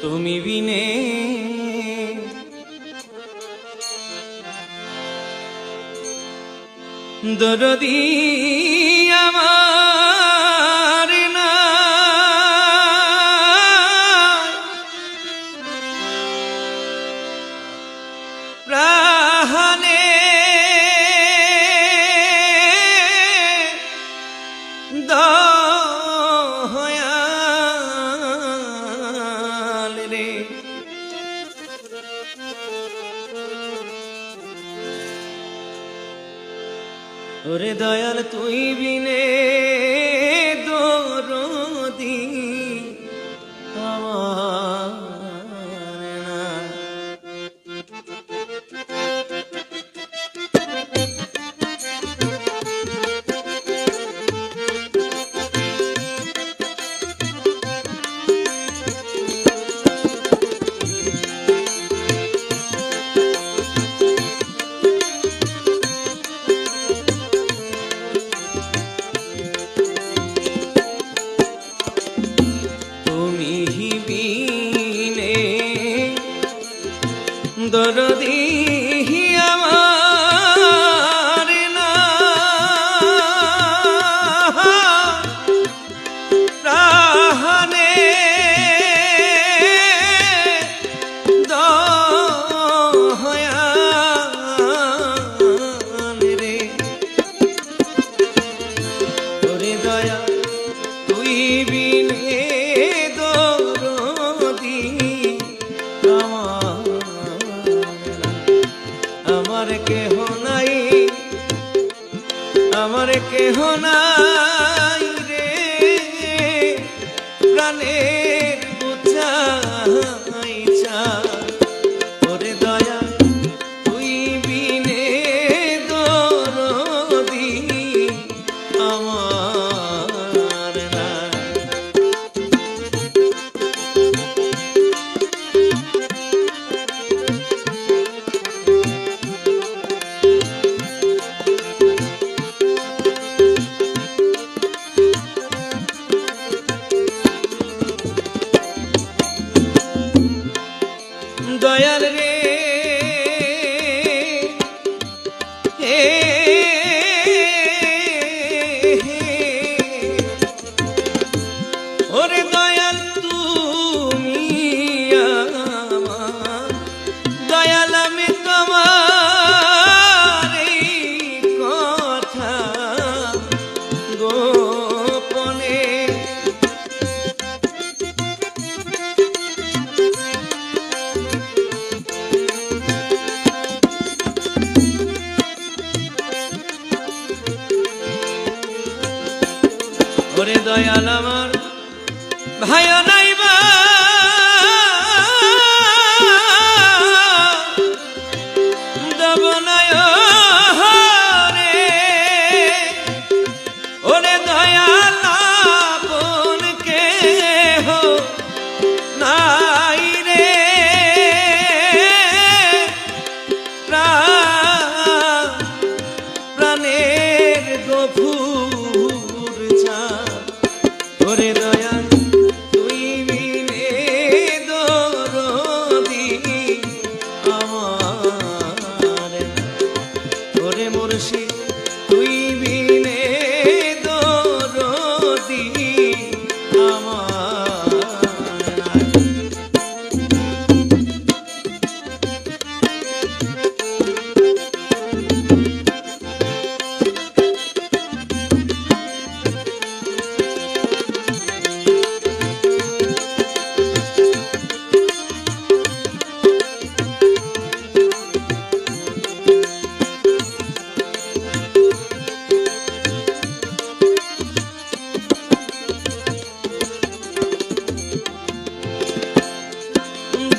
তুমি বিনে দরদী ওরে দয়াল তুই বিনে দরদী গোপনে। ওরে দয়াল আমার ভাই নাই করছি তুই বিনে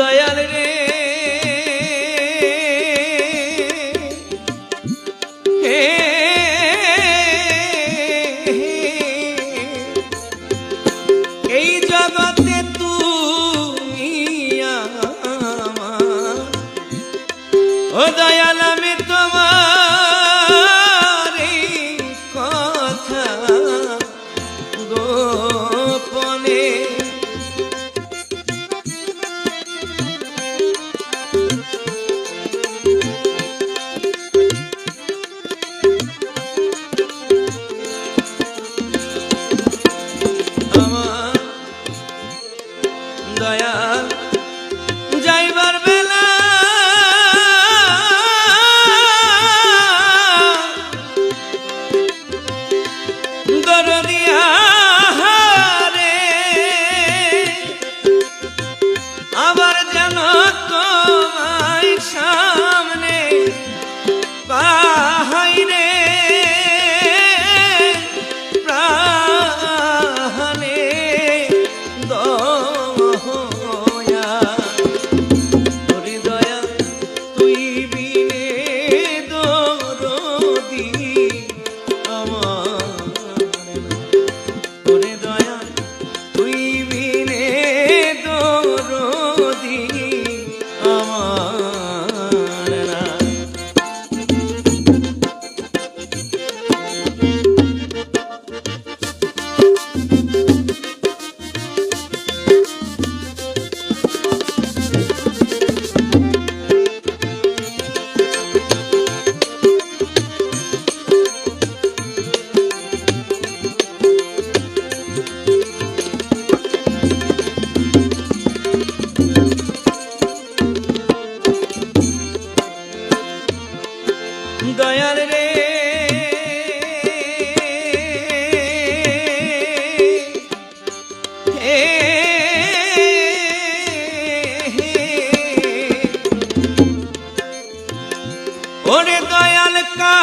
দয়াল রে। এই জগতে ও দয়াল আমি তোমার ওরে দয়াল কা